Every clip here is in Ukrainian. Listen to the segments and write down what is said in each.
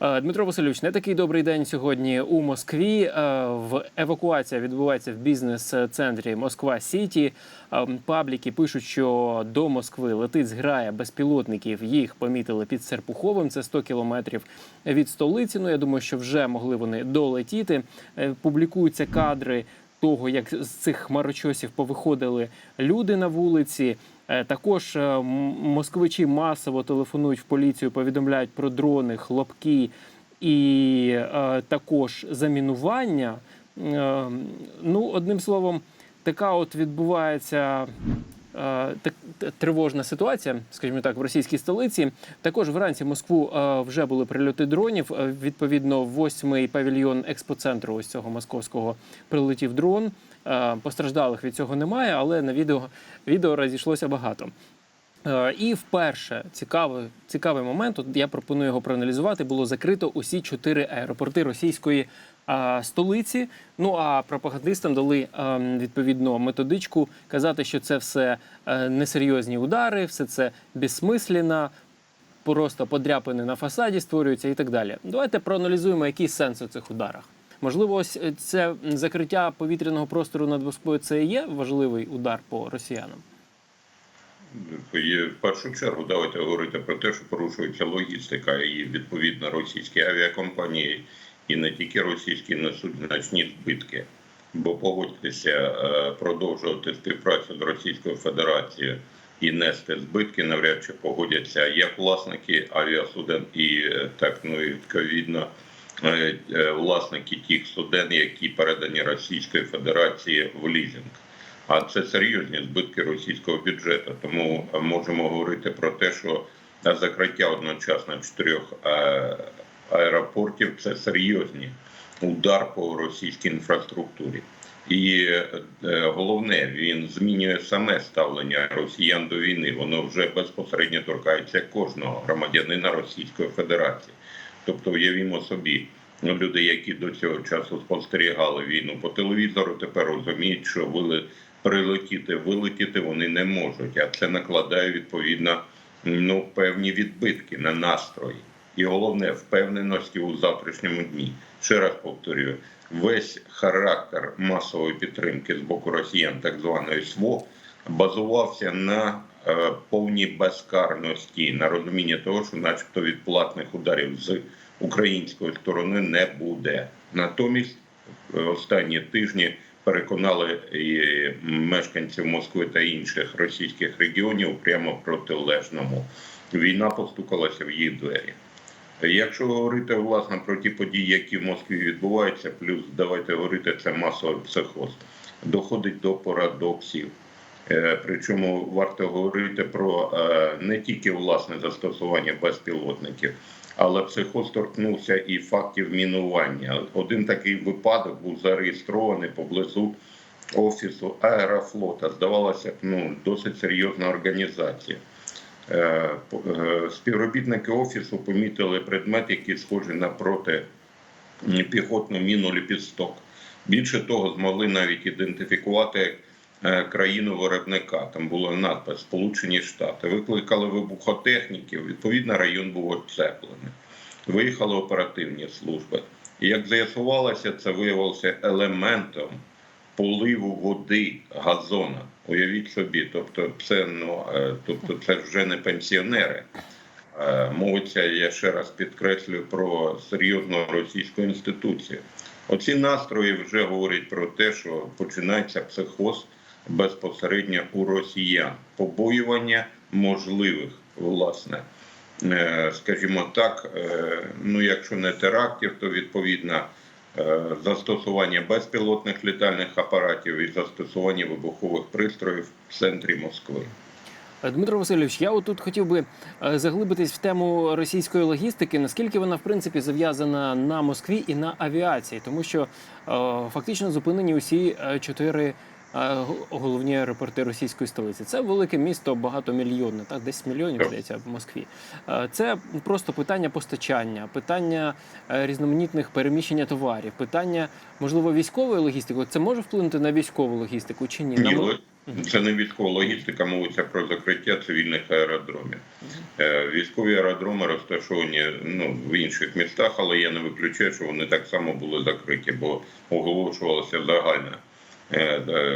Е, Дмитро Васильович, не такий добрий день сьогодні у Москві. Е, В евакуація відбувається в бізнес-центрі Москва Сіті. Е, Пабліки пишуть, що до Москви летить зграя безпілотників. Їх помітили під Серпуховим. Це 100 кілометрів від столиці. Ну я думаю, що вже могли вони долетіти. Публікуються кадри того, як з цих хмарочосів повиходили люди на вулиці. Е, Також е, москвичі масово телефонують в поліцію, повідомляють про дрони, хлопки і е, також замінування. Ну, одним словом, така от відбувається. тривожна ситуація, скажімо так, в російській столиці. Також вранці Москву вже були прильоти дронів. Відповідно, восьмий павільйон експоцентру ось цього московського прилетів дрон. Е, Постраждалих від цього немає, але на відео, відео розійшлося багато. Е, І вперше цікавий, цікавий момент. От я пропоную його проаналізувати. Було закрито усі чотири аеропорти російської а, столиці. Ну а пропагандистам дали а, відповідно методичку казати, що це все е, несерйозні удари, все це безсмислено, просто подряпини на фасаді створюються і так далі. Давайте проаналізуємо, який сенс у цих ударах. Можливо, ось е, це закриття повітряного простору над Москвою це є важливий удар по росіянам. В першу чергу давайте говорити про те, що порушується логістика, і відповідно російські авіакомпанії, і не тільки російські несуть значні збитки. Бо погодьтеся, е, продовжувати співпрацю з Російською Федерацією і нести збитки навряд чи погодяться як власники авіасуден, і е, так ну і відповідно власники тих суден, які передані Російської Федерації в лізинг. А це серйозні збитки російського бюджету. Тому е, можемо говорити про те, що закриття одночасно чотирьох е, аеропортів це серйозні удар по російській інфраструктурі. І е, головне, він змінює саме ставлення росіян до війни. Воно вже безпосередньо торкається кожного громадянина Російської Федерації. Тобто, уявімо собі, люди, які до цього часу спостерігали війну по телевізору, тепер розуміють, що вили прилетіти, вилетіти вони не можуть. А це накладає відповідно ну, певні відбитки на настрої. І головне впевненості у завтрашньому дні. Ще раз повторюю, весь характер масової підтримки з боку росіян, так званої СВО, базувався на повній безкарності, на розумінні того, що, начебто, відплатних ударів з української сторони не буде. Натомість е, останні тижні переконали і мешканців Москви та інших російських регіонів прямо протилежному. Війна постукалася в їх двері. Якщо говорити власне про ті події, які в Москві відбуваються, плюс давайте говорити, це масовий психоз, доходить до парадоксів. Е, Причому варто говорити про е, не тільки власне застосування безпілотників, але психоз торкнувся і фактів мінування. Один такий випадок був зареєстрований поблизу офісу Аерофлота. Здавалося ну досить серйозна організація. Е, Співробітники офісу помітили предмет, який схожий на протипіхотну міну ліпісток. Більше того, змогли навіть ідентифікувати країну виробника. Там було надпис Сполучені Штати. Викликали вибухотехніків. Відповідно, район був оцеплений. Виїхали оперативні служби. І як з'ясувалося, це виявилося елементом поливу води газона. Уявіть собі, тобто це ну е, тобто це вже не пенсіонери. Е, Мовиться, я ще раз підкреслюю про серйозну російську інституцію. Оці настрої вже говорять про те, що починається психоз безпосередньо у росіян, побоювання можливих, власне, е, скажімо так, е, ну якщо не терактів, то відповідно е, застосування безпілотних літальних апаратів і застосування вибухових пристроїв в центрі Москви. Дмитро Васильович, я отут хотів би заглибитись в тему російської логістики, наскільки вона в принципі зав'язана на Москві і на авіації, тому що фактично зупинені усі чотири головні аеропорти російської столиці. Це велике місто, багатомільйонне, так 10 мільйонів здається в Москві. Це просто питання постачання, питання е, різноманітних переміщення товарів, питання можливо військової логістики. Це може вплинути на військову логістику чи ні? Ні, Це не військова логістика, мовиться про закриття цивільних аеродромів. Е, Військові аеродроми розташовані ну, в інших містах, але я не виключаю, що вони так само були закриті, бо оголошувалася загальна,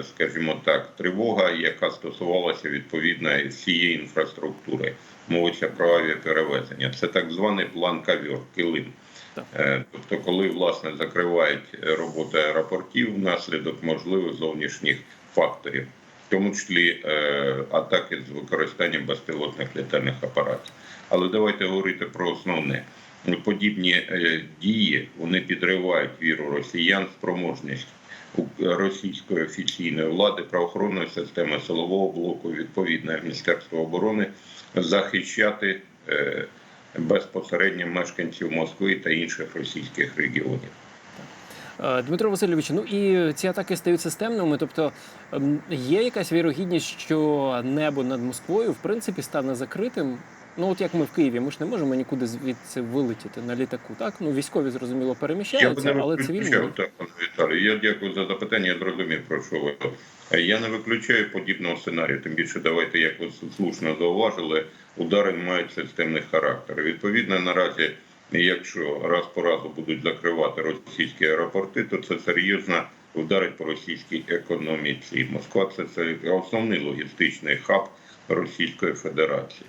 скажімо так, тривога, яка стосувалася відповідно всієї інфраструктури. Мовиться про авіаперевезення. Це так званий план кавьор, килим. Е, Тобто, коли власне закривають роботу аеропортів внаслідок можливих зовнішніх факторів, в тому числі е, атаки з використанням безпілотних літальних апаратів. Але давайте говорити про основне. Подібні е, дії вони підривають віру росіян, спроможність російської офіційної влади, правоохоронної системи силового блоку, відповідне Міністерство оборони захищати е, безпосередньо мешканців Москви та інших російських регіонів. Е, Дмитро Васильович, ну і ці атаки стають системними. Тобто ем, є якась вірогідність, що небо над Москвою в принципі стане закритим. Ну от як ми в Києві, ми ж не можемо нікуди звідси вилетіти на літаку. Так ну військові зрозуміло Я переміщаються, не але цивільні так, пане Я дякую за запитання. Я зрозумів про що ви. Я не виключаю подібного сценарію. Тим більше, давайте, як ви слушно зауважили, удари мають системний характер. Відповідно, наразі, якщо раз по разу будуть закривати російські аеропорти, то це серйозно вдарить по російській економіці. Москва це, це основний логістичний хаб Російської Федерації.